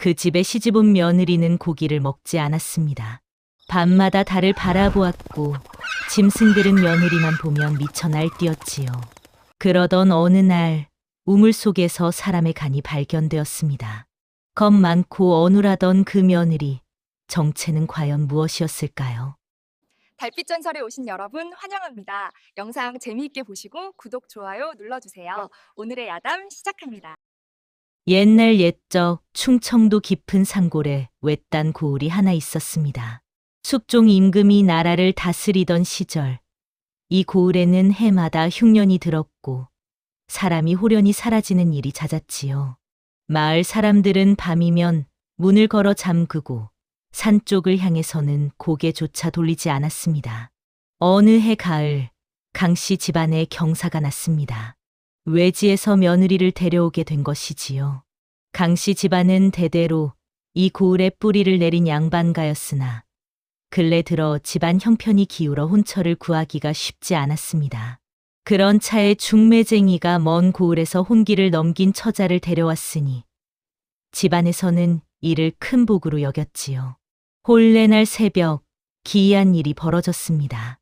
그 집에 시집온 며느리는 고기를 먹지 않았습니다. 밤마다 달을 바라보았고 짐승들은 며느리만 보면 미쳐 날뛰었지요. 그러던 어느 날 우물 속에서 사람의 간이 발견되었습니다. 겁 많고 어눌하던 그 며느리 정체는 과연 무엇이었을까요? 달빛 전설에 오신 여러분 환영합니다. 영상 재미있게 보시고 구독, 좋아요 눌러주세요. 오늘의 야담 시작합니다. 옛날 옛적 충청도 깊은 산골에 외딴 고을이 하나 있었습니다. 숙종 임금이 나라를 다스리던 시절, 이 고을에는 해마다 흉년이 들었고 사람이 호련히 사라지는 일이 잦았지요. 마을 사람들은 밤이면 문을 걸어 잠그고 산 쪽을 향해서는 고개조차 돌리지 않았습니다. 어느 해 가을, 강 씨 집안에 경사가 났습니다. 외지에서 며느리를 데려오게 된 것이지요. 강씨 집안은 대대로 이 고을에 뿌리를 내린 양반가였으나 근래 들어 집안 형편이 기울어 혼처를 구하기가 쉽지 않았습니다. 그런 차에 중매쟁이가 먼 고을에서 혼기를 넘긴 처자를 데려왔으니 집안에서는 이를 큰 복으로 여겼지요. 홀레 날 새벽 기이한 일이 벌어졌습니다.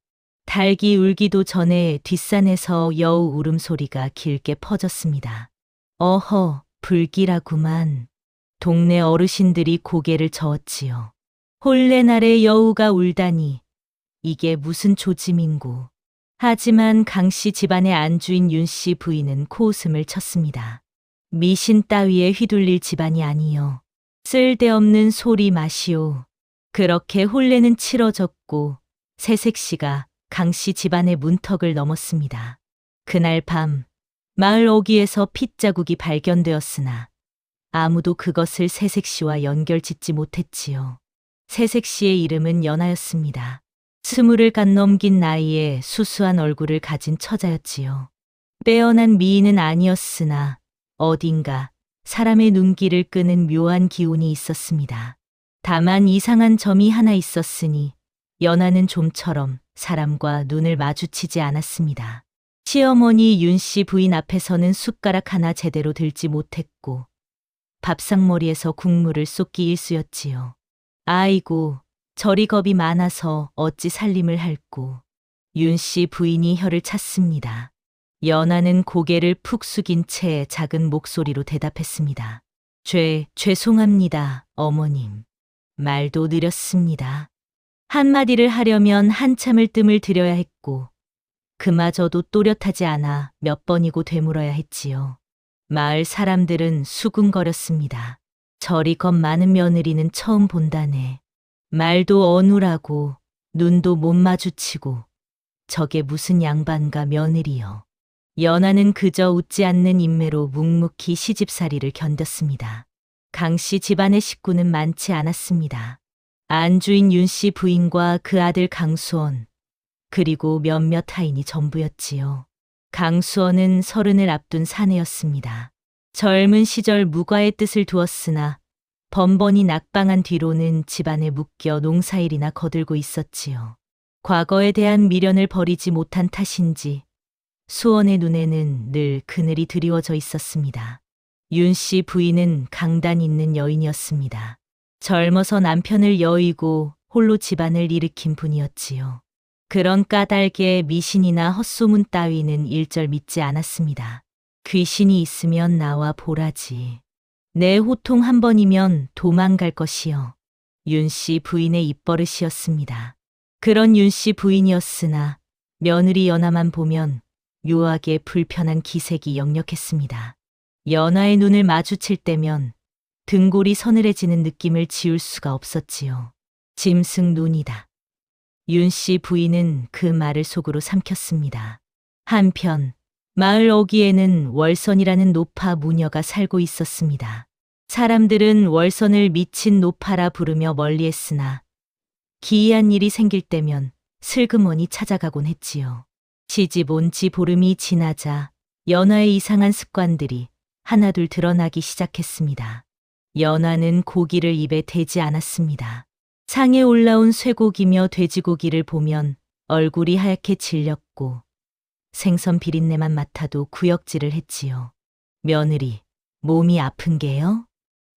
닭이 울기도 전에 뒷산에서 여우 울음소리가 길게 퍼졌습니다. 어허, 불길하구만. 동네 어르신들이 고개를 저었지요. 홀레날에 여우가 울다니. 이게 무슨 조짐인고. 하지만 강 씨 집안의 안주인 윤 씨 부인은 코웃음을 쳤습니다. 미신 따위에 휘둘릴 집안이 아니요. 쓸데없는 소리 마시오. 그렇게 홀레는 치러졌고 새색시가 강씨 집안의 문턱을 넘었습니다. 그날 밤 마을 어귀에서 핏자국이 발견되었으나 아무도 그것을 새색시와 연결짓지 못했지요. 새색시의 이름은 연하였습니다. 스물을 간 넘긴 나이에 수수한 얼굴을 가진 처자였지요. 빼어난 미인은 아니었으나 어딘가 사람의 눈길을 끄는 묘한 기운이 있었습니다. 다만 이상한 점이 하나 있었으니 연하는 좀처럼 사람과 눈을 마주치지 않았습니다. 시어머니 윤 씨 부인 앞에서는 숟가락 하나 제대로 들지 못했고 밥상머리에서 국물을 쏟기 일쑤였지요. 아이고, 저리 겁이 많아서 어찌 살림을 할꼬. 윤 씨 부인이 혀를 찼습니다. 연하는 고개를 푹 숙인 채 작은 목소리로 대답했습니다. 죄, 죄송합니다, 어머님. 말도 느렸습니다. 한마디를 하려면 한참을 뜸을 들여야 했고, 그마저도 또렷하지 않아 몇 번이고 되물어야 했지요. 마을 사람들은 수군거렸습니다. 저리 겁 많은 며느리는 처음 본다네. 말도 어눌하고 눈도 못 마주치고 저게 무슨 양반가 며느리여. 연하는 그저 웃지 않는 인매로 묵묵히 시집살이를 견뎠습니다. 강 씨 집안의 식구는 많지 않았습니다. 안주인 윤 씨 부인과 그 아들 강수원, 그리고 몇몇 타인이 전부였지요. 강수원은 서른을 앞둔 사내였습니다. 젊은 시절 무과의 뜻을 두었으나 번번이 낙방한 뒤로는 집안에 묶여 농사일이나 거들고 있었지요. 과거에 대한 미련을 버리지 못한 탓인지 수원의 눈에는 늘 그늘이 드리워져 있었습니다. 윤 씨 부인은 강단 있는 여인이었습니다. 젊어서 남편을 여의고 홀로 집안을 일으킨 분이었지요. 그런 까닭에 미신이나 헛소문 따위는 일절 믿지 않았습니다. 귀신이 있으면 나와 보라지. 내 호통 한 번이면 도망갈 것이요. 윤 씨 부인의 입버릇이었습니다. 그런 윤 씨 부인이었으나 며느리 연하만 보면 묘하게 불편한 기색이 역력했습니다. 연하의 눈을 마주칠 때면 등골이 서늘해지는 느낌을 지울 수가 없었지요. 짐승 눈이다. 윤 씨 부인은 그 말을 속으로 삼켰습니다. 한편 마을 어귀에는 월선이라는 노파 무녀가 살고 있었습니다. 사람들은 월선을 미친 노파라 부르며 멀리했으나 기이한 일이 생길 때면 슬그머니 찾아가곤 했지요. 시집 온 지 보름이 지나자 연하의 이상한 습관들이 하나둘 드러나기 시작했습니다. 연하는 고기를 입에 대지 않았습니다. 상에 올라온 쇠고기며 돼지고기를 보면 얼굴이 하얗게 질렸고 생선 비린내만 맡아도 구역질을 했지요. 며느리, 몸이 아픈 게요?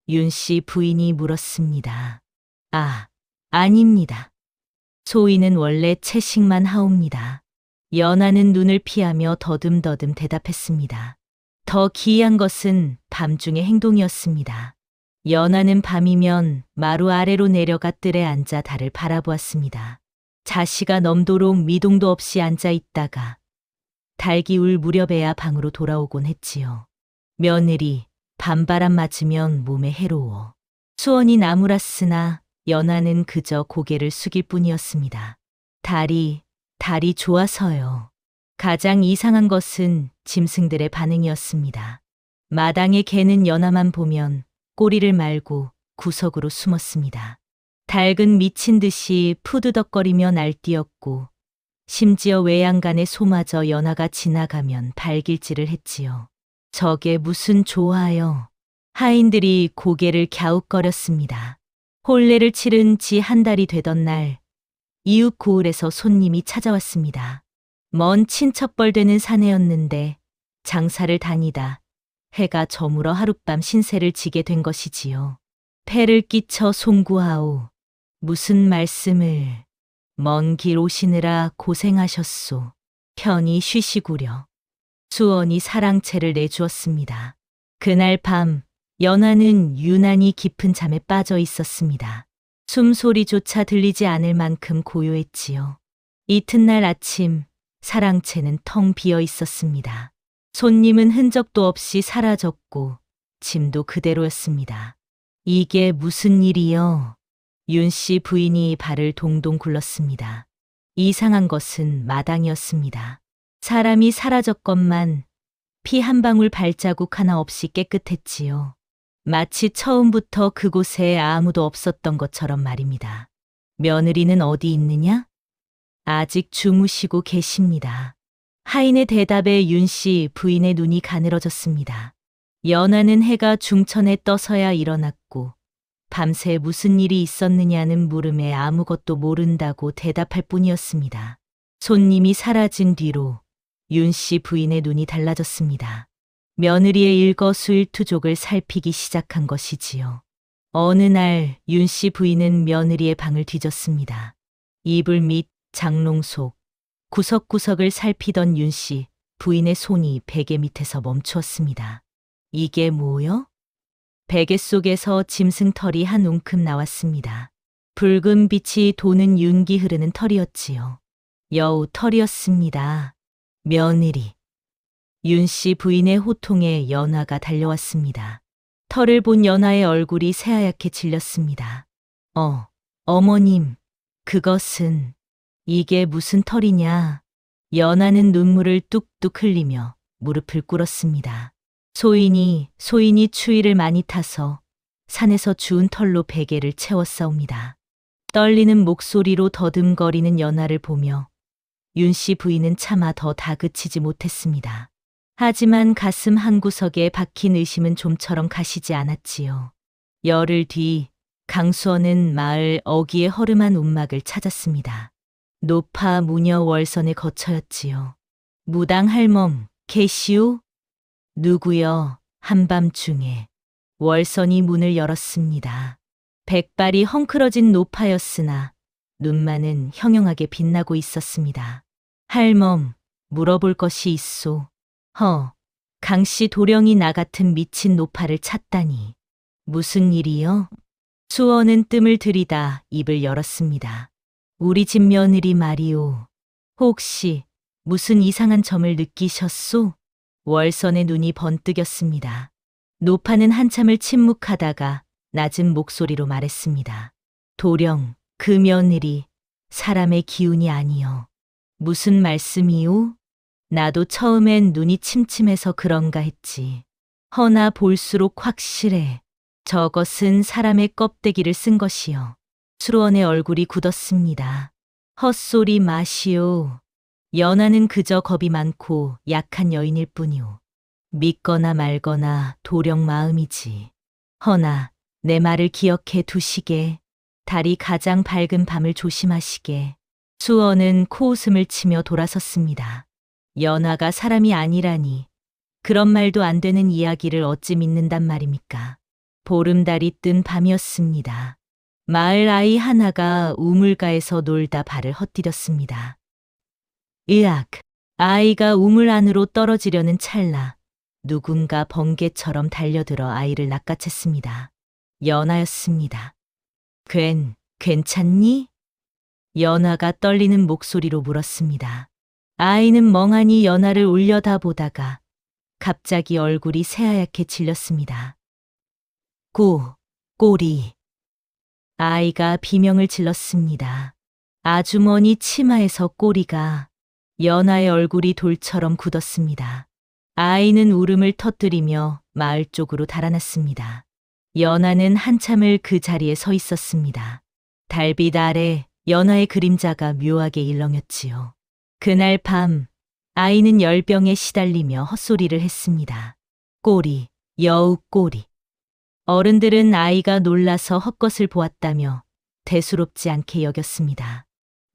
윤 씨 부인이 물었습니다. 아, 아닙니다. 소인은 원래 채식만 하옵니다. 연하는 눈을 피하며 더듬더듬 대답했습니다. 더 기이한 것은 밤중의 행동이었습니다. 연하는 밤이면 마루 아래로 내려가 뜰에 앉아 달을 바라보았습니다. 자시가 넘도록 미동도 없이 앉아 있다가 달 기 울 무렵에야 방으로 돌아오곤 했지요. 며느리, 밤바람 맞으면 몸에 해로워. 수원이 나무랐으나 연하는 그저 고개를 숙일 뿐이었습니다. 달이, 달이 좋아서요. 가장 이상한 것은 짐승들의 반응이었습니다. 마당의 개는 연하만 보면 꼬리를 말고 구석으로 숨었습니다. 닭은 미친 듯이 푸드덕거리며 날뛰었고 심지어 외양간의 소마저 연하가 지나가면 발길질을 했지요. 저게 무슨 좋아요. 하인들이 고개를 갸웃거렸습니다. 혼례를 치른 지 한 달이 되던 날 이웃 고을에서 손님이 찾아왔습니다. 먼 친척벌 되는 사내였는데 장사를 다니다 해가 저물어 하룻밤 신세를 지게 된 것이지요. 패를 끼쳐 송구하오. 무슨 말씀을 먼 길 오시느라 고생하셨소. 편히 쉬시구려. 수원이 사랑채를 내주었습니다. 그날 밤 연하는 유난히 깊은 잠에 빠져 있었습니다. 숨소리조차 들리지 않을 만큼 고요했지요. 이튿날 아침 사랑채는 텅 비어 있었습니다. 손님은 흔적도 없이 사라졌고 짐도 그대로였습니다. 이게 무슨 일이요? 윤 씨 부인이 발을 동동 굴렀습니다. 이상한 것은 마당이었습니다. 사람이 사라졌건만 피 한 방울 발자국 하나 없이 깨끗했지요. 마치 처음부터 그곳에 아무도 없었던 것처럼 말입니다. 며느리는 어디 있느냐? 아직 주무시고 계십니다. 하인의 대답에 윤 씨 부인의 눈이 가늘어졌습니다. 연하는 해가 중천에 떠서야 일어났고 밤새 무슨 일이 있었느냐는 물음에 아무것도 모른다고 대답할 뿐이었습니다. 손님이 사라진 뒤로 윤 씨 부인의 눈이 달라졌습니다. 며느리의 일거수일투족을 살피기 시작한 것이지요. 어느 날 윤 씨 부인은 며느리의 방을 뒤졌습니다. 이불 밑 장롱 속 구석구석을 살피던 윤 씨 부인의 손이 베개 밑에서 멈추었습니다. 이게 뭐요? 베개 속에서 짐승털이 한 웅큼 나왔습니다. 붉은 빛이 도는 윤기 흐르는 털이었지요. 여우 털이었습니다. 며느리. 윤 씨 부인의 호통에 연하가 달려왔습니다. 털을 본 연하의 얼굴이 새하얗게 질렸습니다. 어, 어머님, 그것은 이게 무슨 털이냐? 연하는 눈물을 뚝뚝 흘리며 무릎을 꿇었습니다. 소인이 소인이 추위를 많이 타서 산에서 주운 털로 베개를 채웠사옵니다. 떨리는 목소리로 더듬거리는 연하를 보며 윤 씨 부인은 차마 더 다그치지 못했습니다. 하지만 가슴 한구석에 박힌 의심은 좀처럼 가시지 않았지요. 열흘 뒤 강수원은 마을 어귀의 허름한 움막을 찾았습니다. 노파 무녀 월선의 거처였지요. 무당 할멈, 계시오? 누구여, 한밤중에. 월선이 문을 열었습니다. 백발이 헝클어진 노파였으나 눈만은 형형하게 빛나고 있었습니다. 할멈, 물어볼 것이 있소. 허, 강씨 도령이 나 같은 미친 노파를 찾다니. 무슨 일이요? 수원은 뜸을 들이다 입을 열었습니다. 우리 집 며느리 말이오. 혹시 무슨 이상한 점을 느끼셨소? 월선의 눈이 번뜩였습니다. 노파는 한참을 침묵하다가 낮은 목소리로 말했습니다. 도령, 그 며느리, 사람의 기운이 아니여. 무슨 말씀이오? 나도 처음엔 눈이 침침해서 그런가 했지. 허나 볼수록 확실해. 저것은 사람의 껍데기를 쓴 것이요. 수로원의 얼굴이 굳었습니다. 헛소리 마시오. 연하는 그저 겁이 많고 약한 여인일 뿐이오. 믿거나 말거나 도령 마음이지. 허나 내 말을 기억해 두시게. 달이 가장 밝은 밤을 조심하시게. 수원은 코웃음을 치며 돌아섰습니다. 연하가 사람이 아니라니. 그런 말도 안 되는 이야기를 어찌 믿는단 말입니까? 보름달이 뜬 밤이었습니다. 마을 아이 하나가 우물가에서 놀다 발을 헛디뎠습니다. 으악! 아이가 우물 안으로 떨어지려는 찰나 누군가 번개처럼 달려들어 아이를 낚아챘습니다. 연하였습니다. 괜, 괜찮니? 연하가 떨리는 목소리로 물었습니다. 아이는 멍하니 연하를 올려다 보다가 갑자기 얼굴이 새하얗게 질렸습니다. 고, 꼬리. 아이가 비명을 질렀습니다. 아주머니 치마에서 꼬리가 연하의 얼굴이 돌처럼 굳었습니다. 아이는 울음을 터뜨리며 마을 쪽으로 달아났습니다. 연하는 한참을 그 자리에 서 있었습니다. 달빛 아래 연하의 그림자가 묘하게 일렁였지요. 그날 밤 아이는 열병에 시달리며 헛소리를 했습니다. 꼬리, 여우 꼬리. 어른들은 아이가 놀라서 헛것을 보았다며 대수롭지 않게 여겼습니다.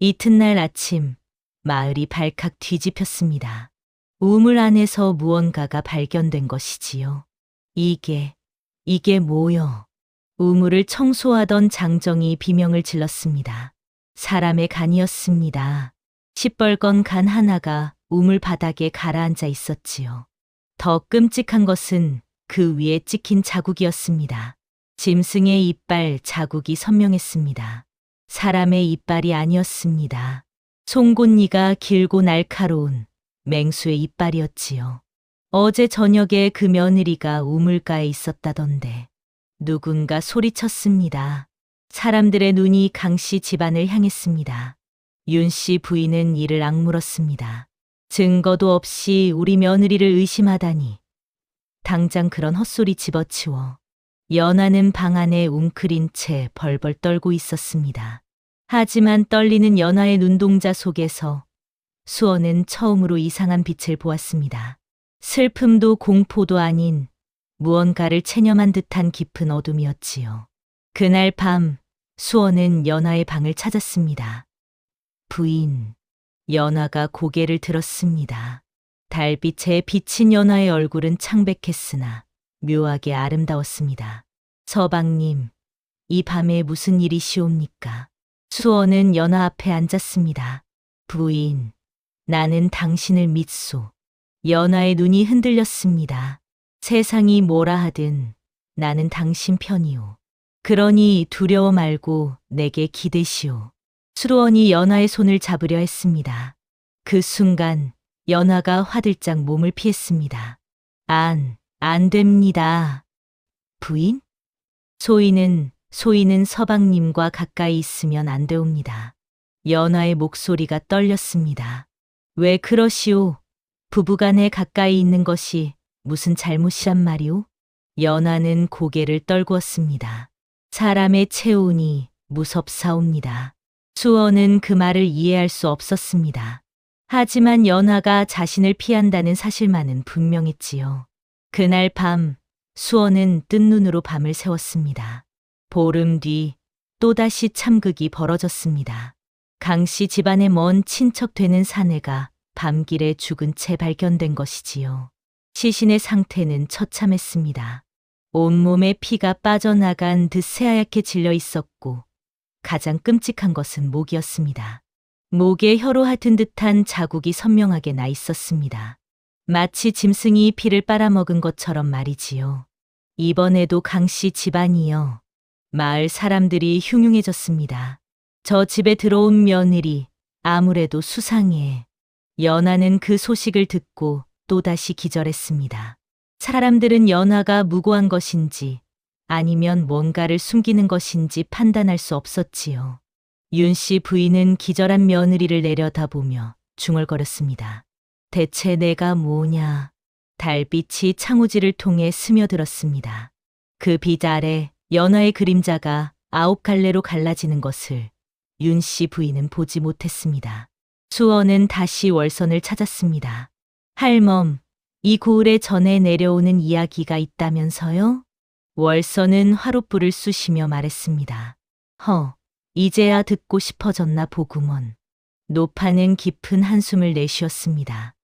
이튿날 아침 마을이 발칵 뒤집혔습니다. 우물 안에서 무언가가 발견된 것이지요. 이게, 이게 뭐여? 우물을 청소하던 장정이 비명을 질렀습니다. 사람의 간이었습니다. 시뻘건 간 하나가 우물 바닥에 가라앉아 있었지요. 더 끔찍한 것은 그 위에 찍힌 자국이었습니다. 짐승의 이빨 자국이 선명했습니다. 사람의 이빨이 아니었습니다. 송곳니가 길고 날카로운 맹수의 이빨이었지요. 어제 저녁에 그 며느리가 우물가에 있었다던데 누군가 소리쳤습니다. 사람들의 눈이 강 씨 집안을 향했습니다. 윤 씨 부인은 이를 악물었습니다. 증거도 없이 우리 며느리를 의심하다니. 당장 그런 헛소리 집어치워. 연하는 방 안에 웅크린 채 벌벌 떨고 있었습니다. 하지만 떨리는 연하의 눈동자 속에서 수원은 처음으로 이상한 빛을 보았습니다. 슬픔도 공포도 아닌 무언가를 체념한 듯한 깊은 어둠이었지요. 그날 밤 수원은 연하의 방을 찾았습니다. 부인, 연하가 고개를 들었습니다. 달빛에 비친 연하의 얼굴은 창백했으나 묘하게 아름다웠습니다. 서방님, 이 밤에 무슨 일이시옵니까? 수원은 연하 앞에 앉았습니다. 부인, 나는 당신을 믿소. 연하의 눈이 흔들렸습니다. 세상이 뭐라 하든 나는 당신 편이오. 그러니 두려워 말고 내게 기대시오. 수로원이 연하의 손을 잡으려 했습니다. 그 순간 연하가 화들짝 몸을 피했습니다. 안, 안 됩니다. 부인? 소인은, 소인은 서방님과 가까이 있으면 안 되옵니다. 연하의 목소리가 떨렸습니다. 왜 그러시오? 부부간에 가까이 있는 것이 무슨 잘못이란 말이오? 연하는 고개를 떨구었습니다. 사람의 체온이 무섭사옵니다. 수원은 그 말을 이해할 수 없었습니다. 하지만 연하가 자신을 피한다는 사실만은 분명했지요. 그날 밤 수원은 뜬 눈으로 밤을 새웠습니다. 보름 뒤 또다시 참극이 벌어졌습니다. 강씨 집안의 먼 친척 되는 사내가 밤길에 죽은 채 발견된 것이지요. 시신의 상태는 처참했습니다. 온몸에 피가 빠져나간 듯 새하얗게 질려 있었고 가장 끔찍한 것은 목이었습니다. 목에 혀로 핥은 듯한 자국이 선명하게 나 있었습니다. 마치 짐승이 피를 빨아먹은 것처럼 말이지요. 이번에도 강씨 집안이요. 마을 사람들이 흉흉해졌습니다. 저 집에 들어온 며느리 아무래도 수상해. 연하는 그 소식을 듣고 또다시 기절했습니다. 사람들은 연하가 무고한 것인지 아니면 뭔가를 숨기는 것인지 판단할 수 없었지요. 윤 씨 부인은 기절한 며느리를 내려다보며 중얼거렸습니다. 대체 내가 뭐냐? 달빛이 창호지를 통해 스며들었습니다. 그 빛 아래 연하의 그림자가 아홉 갈래로 갈라지는 것을 윤 씨 부인은 보지 못했습니다. 수원은 다시 월선을 찾았습니다. 할멈, 이 고을에 전에 내려오는 이야기가 있다면서요? 월선은 화롯불을 쑤시며 말했습니다. 허, 이제야 듣고 싶어졌나 보구먼. 노파는 깊은 한숨을 내쉬었습니다.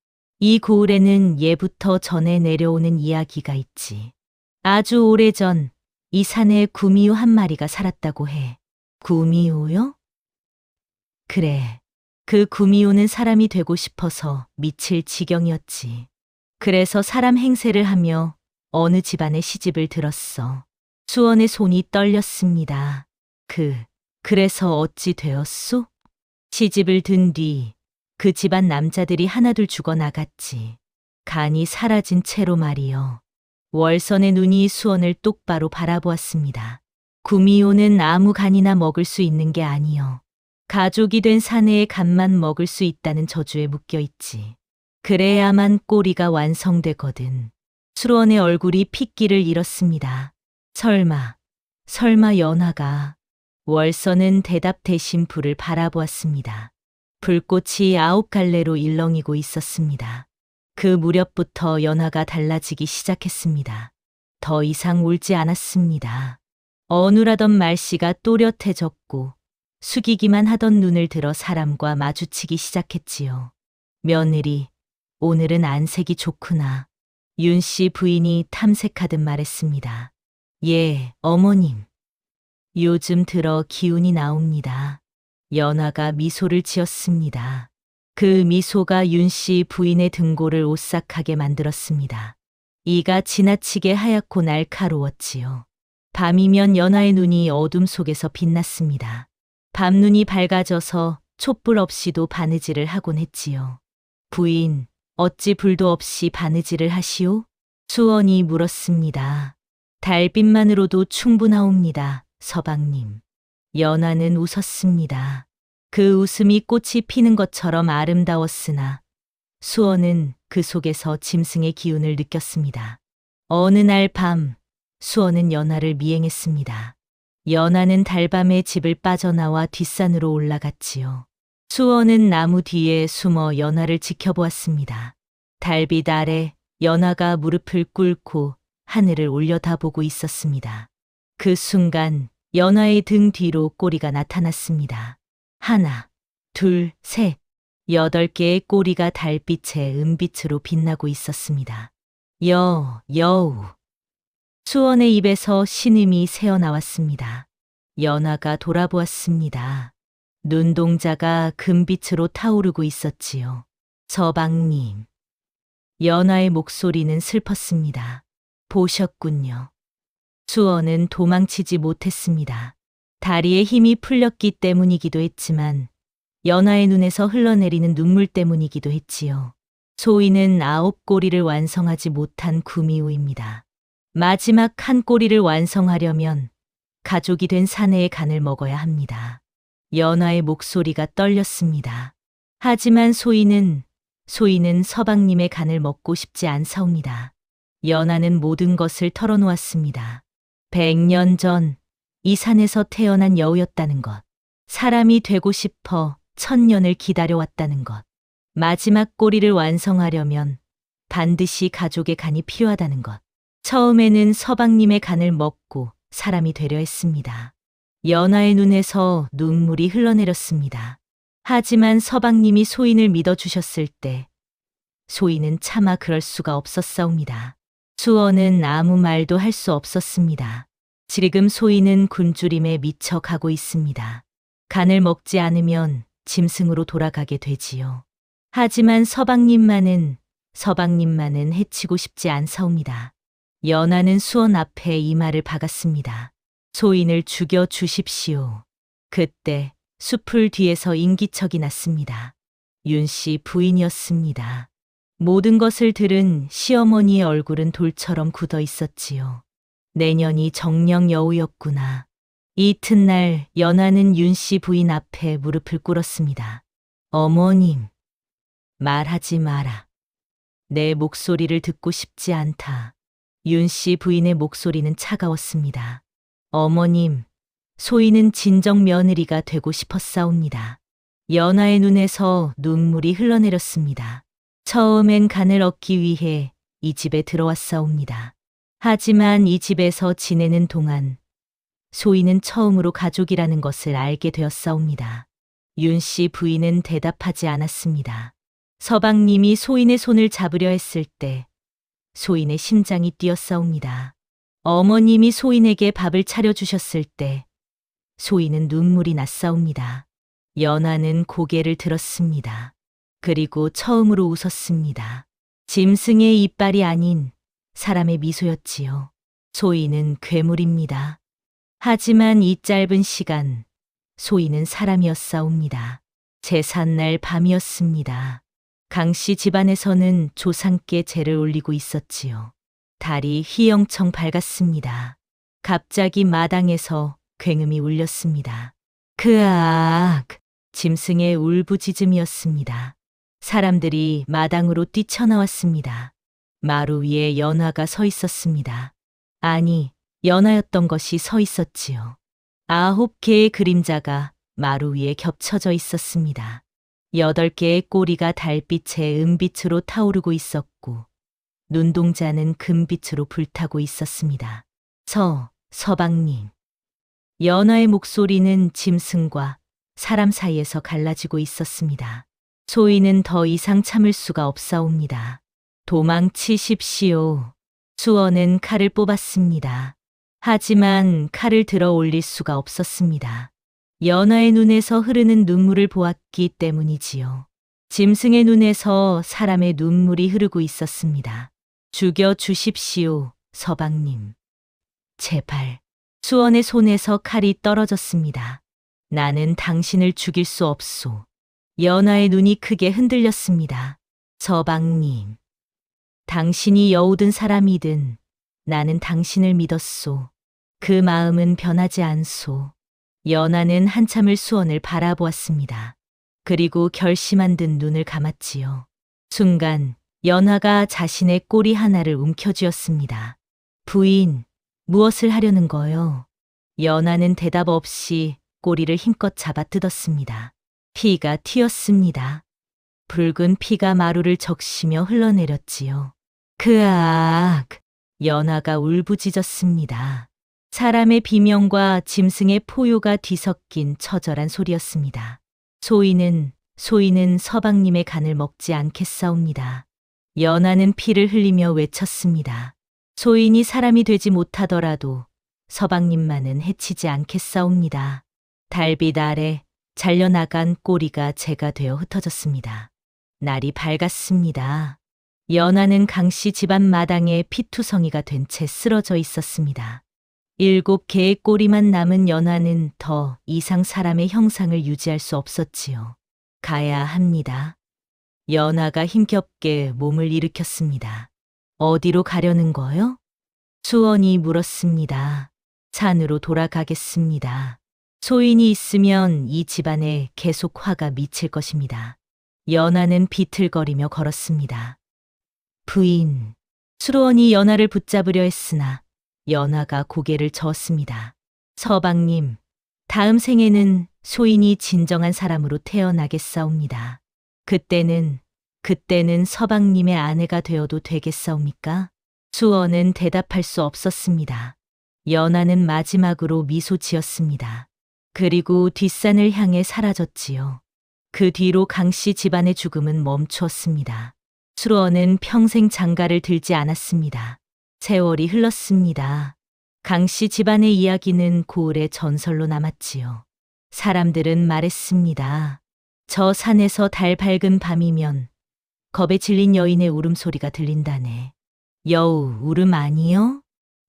이 고을에는 예부터 전에 내려오는 이야기가 있지. 아주 오래전 이 산에 구미호 한 마리가 살았다고 해. 구미호요? 그래. 그 구미호는 사람이 되고 싶어서 미칠 지경이었지. 그래서 사람 행세를 하며 어느 집안에 시집을 들었어. 수원의 손이 떨렸습니다. 그, 그래서 어찌 되었소? 시집을 든 뒤 그 집안 남자들이 하나둘 죽어 나갔지. 간이 사라진 채로 말이요. 월선의 눈이 수원을 똑바로 바라보았습니다. 구미호는 아무 간이나 먹을 수 있는 게 아니요. 가족이 된 사내의 간만 먹을 수 있다는 저주에 묶여 있지. 그래야만 꼬리가 완성되거든. 수원의 얼굴이 핏기를 잃었습니다. 설마, 설마 연하가 월선은 대답 대신 불을 바라보았습니다. 불꽃이 아홉 갈래로 일렁이고 있었습니다. 그 무렵부터 연하가 달라지기 시작했습니다. 더 이상 울지 않았습니다. 어눌하던 말씨가 또렷해졌고 숙이기만 하던 눈을 들어 사람과 마주치기 시작했지요. 며느리, 오늘은 안색이 좋구나. 윤 씨 부인이 탐색하듯 말했습니다. 예, 어머님. 요즘 들어 기운이 나옵니다. 연하가 미소를 지었습니다. 그 미소가 윤 씨 부인의 등골을 오싹하게 만들었습니다. 이가 지나치게 하얗고 날카로웠지요. 밤이면 연하의 눈이 어둠 속에서 빛났습니다. 밤눈이 밝아져서 촛불 없이도 바느질을 하곤 했지요. 부인, 어찌 불도 없이 바느질을 하시오? 수원이 물었습니다. 달빛만으로도 충분하옵니다, 서방님. 연하는 웃었습니다. 그 웃음이 꽃이 피는 것처럼 아름다웠으나 수원은 그 속에서 짐승의 기운을 느꼈습니다. 어느 날 밤, 수원은 연하를 미행했습니다. 연하는 달밤에 집을 빠져나와 뒷산으로 올라갔지요. 수원은 나무 뒤에 숨어 연하를 지켜보았습니다. 달빛 아래 연하가 무릎을 꿇고 하늘을 올려다보고 있었습니다. 그 순간 연하의 등 뒤로 꼬리가 나타났습니다. 하나, 둘, 셋. 여덟 개의 꼬리가 달빛에 은빛으로 빛나고 있었습니다. 여, 여우. 수원의 입에서 신음이 새어나왔습니다. 연하가 돌아보았습니다. 눈동자가 금빛으로 타오르고 있었지요. 서방님. 연하의 목소리는 슬펐습니다. 보셨군요. 수원은 도망치지 못했습니다. 다리에 힘이 풀렸기 때문이기도 했지만 연하의 눈에서 흘러내리는 눈물 때문이기도 했지요. 소희는 아홉 꼬리를 완성하지 못한 구미호입니다. 마지막 한 꼬리를 완성하려면 가족이 된 사내의 간을 먹어야 합니다. 연하의 목소리가 떨렸습니다. 하지만 소희는 소희는 서방님의 간을 먹고 싶지 않사옵니다. 연하는 모든 것을 털어놓았습니다. 백년 전 이 산에서 태어난 여우였다는 것. 사람이 되고 싶어 천년을 기다려왔다는 것. 마지막 꼬리를 완성하려면 반드시 가족의 간이 필요하다는 것. 처음에는 서방님의 간을 먹고 사람이 되려 했습니다. 연하의 눈에서 눈물이 흘러내렸습니다. 하지만 서방님이 소인을 믿어주셨을 때 소인은 차마 그럴 수가 없었사옵니다. 수원은 아무 말도 할 수 없었습니다. 지금 소인은 굶주림에 미쳐 가고 있습니다. 간을 먹지 않으면 짐승으로 돌아가게 되지요. 하지만 서방님만은 서방님만은 해치고 싶지 않사옵니다. 연하는 수원 앞에 이마를 박았습니다. 소인을 죽여 주십시오. 그때 숲을 뒤에서 인기척이 났습니다. 윤 씨 부인이었습니다. 모든 것을 들은 시어머니의 얼굴은 돌처럼 굳어 있었지요. 내년이 정령 여우였구나. 이튿날 연하는 윤 씨 부인 앞에 무릎을 꿇었습니다. 어머님, 말하지 마라. 내 목소리를 듣고 싶지 않다. 윤 씨 부인의 목소리는 차가웠습니다. 어머님, 소희는 진정 며느리가 되고 싶었사옵니다. 연하의 눈에서 눈물이 흘러내렸습니다. 처음엔 간을 얻기 위해 이 집에 들어왔사옵니다. 하지만 이 집에서 지내는 동안 소희는 처음으로 가족이라는 것을 알게 되었사옵니다. 윤 씨 부인은 대답하지 않았습니다. 서방님이 소인의 손을 잡으려 했을 때 소인의 심장이 뛰었사옵니다. 어머님이 소인에게 밥을 차려주셨을 때 소인은 눈물이 났사옵니다. 연하는 고개를 들었습니다. 그리고 처음으로 웃었습니다. 짐승의 이빨이 아닌 사람의 미소였지요. 소인은 괴물입니다. 하지만 이 짧은 시간 소인은 사람이었사옵니다. 제삿날 밤이었습니다. 강씨 집안에서는 조상께 제를 올리고 있었지요. 달이 휘영청 밝았습니다. 갑자기 마당에서 굉음이 울렸습니다. 그악! 짐승의 울부짖음이었습니다. 사람들이 마당으로 뛰쳐나왔습니다. 마루 위에 연화가 서 있었습니다. 아니, 연하였던 것이 서 있었지요. 아홉 개의 그림자가 마루 위에 겹쳐져 있었습니다. 여덟 개의 꼬리가 달빛에 은빛으로 타오르고 있었고, 눈동자는 금빛으로 불타고 있었습니다. 서, 서방님. 연하의 목소리는 짐승과 사람 사이에서 갈라지고 있었습니다. 소인은 더 이상 참을 수가 없사옵니다. 도망치십시오. 수원은 칼을 뽑았습니다. 하지만 칼을 들어 올릴 수가 없었습니다. 연하의 눈에서 흐르는 눈물을 보았기 때문이지요. 짐승의 눈에서 사람의 눈물이 흐르고 있었습니다. 죽여 주십시오, 서방님. 제발. 수원의 손에서 칼이 떨어졌습니다. 나는 당신을 죽일 수 없소. 연하의 눈이 크게 흔들렸습니다. 서방님. 당신이 여우든 사람이든 나는 당신을 믿었소. 그 마음은 변하지 않소. 연하는 한참을 수원을 바라보았습니다. 그리고 결심한 듯 눈을 감았지요. 순간 연하가 자신의 꼬리 하나를 움켜쥐었습니다. 부인, 무엇을 하려는 거요? 연하는 대답 없이 꼬리를 힘껏 잡아 뜯었습니다. 피가 튀었습니다. 붉은 피가 마루를 적시며 흘러내렸지요. 그악! 연하가 울부짖었습니다. 사람의 비명과 짐승의 포효가 뒤섞인 처절한 소리였습니다. 소인은, 소인은 서방님의 간을 먹지 않겠사옵니다. 연하는 피를 흘리며 외쳤습니다. 소인이 사람이 되지 못하더라도 서방님만은 해치지 않겠사옵니다. 달빛 아래 잘려나간 꼬리가 제가 되어 흩어졌습니다. 날이 밝았습니다. 연하는 강씨 집안 마당에 피투성이가 된 채 쓰러져 있었습니다. 일곱 개의 꼬리만 남은 연하는 더 이상 사람의 형상을 유지할 수 없었지요. 가야 합니다. 연하가 힘겹게 몸을 일으켰습니다. 어디로 가려는 거요? 수원이 물었습니다. 산으로 돌아가겠습니다. 소인이 있으면 이 집안에 계속 화가 미칠 것입니다. 연하는 비틀거리며 걸었습니다. 부인, 수로원이 연하를 붙잡으려 했으나 연하가 고개를 저었습니다. 서방님, 다음 생에는 소인이 진정한 사람으로 태어나겠사옵니다. 그때는, 그때는 서방님의 아내가 되어도 되겠사옵니까? 수원은 대답할 수 없었습니다. 연하는 마지막으로 미소 지었습니다. 그리고 뒷산을 향해 사라졌지요. 그 뒤로 강씨 집안의 죽음은 멈추었습니다. 수로원은 평생 장가를 들지 않았습니다. 세월이 흘렀습니다. 강씨 집안의 이야기는 고을의 전설로 남았지요. 사람들은 말했습니다. 저 산에서 달 밝은 밤이면 겁에 질린 여인의 울음소리가 들린다네. 여우 울음 아니요?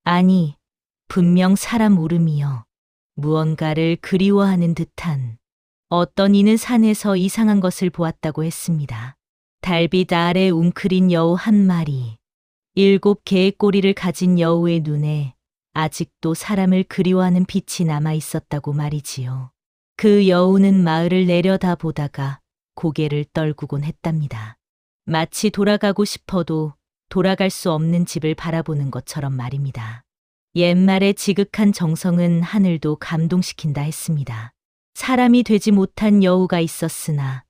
아니, 분명 사람 울음이요. 무언가를 그리워하는 듯한 어떤 이는 산에서 이상한 것을 보았다고 했습니다. 달빛 아래 웅크린 여우 한 마리, 일곱 개의 꼬리를 가진 여우의 눈에 아직도 사람을 그리워하는 빛이 남아 있었다고 말이지요. 그 여우는 마을을 내려다 보다가 고개를 떨구곤 했답니다. 마치 돌아가고 싶어도 돌아갈 수 없는 집을 바라보는 것처럼 말입니다. 옛말의 지극한 정성은 하늘도 감동시킨다 했습니다. 사람이 되지 못한 여우가 있었으나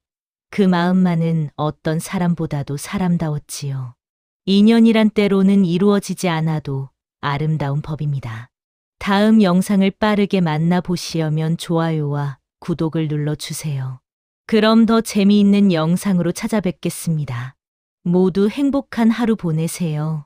그 마음만은 어떤 사람보다도 사람다웠지요. 인연이란 때로는 이루어지지 않아도 아름다운 법입니다. 다음 영상을 빠르게 만나보시려면 좋아요와 구독을 눌러주세요. 그럼 더 재미있는 영상으로 찾아뵙겠습니다. 모두 행복한 하루 보내세요.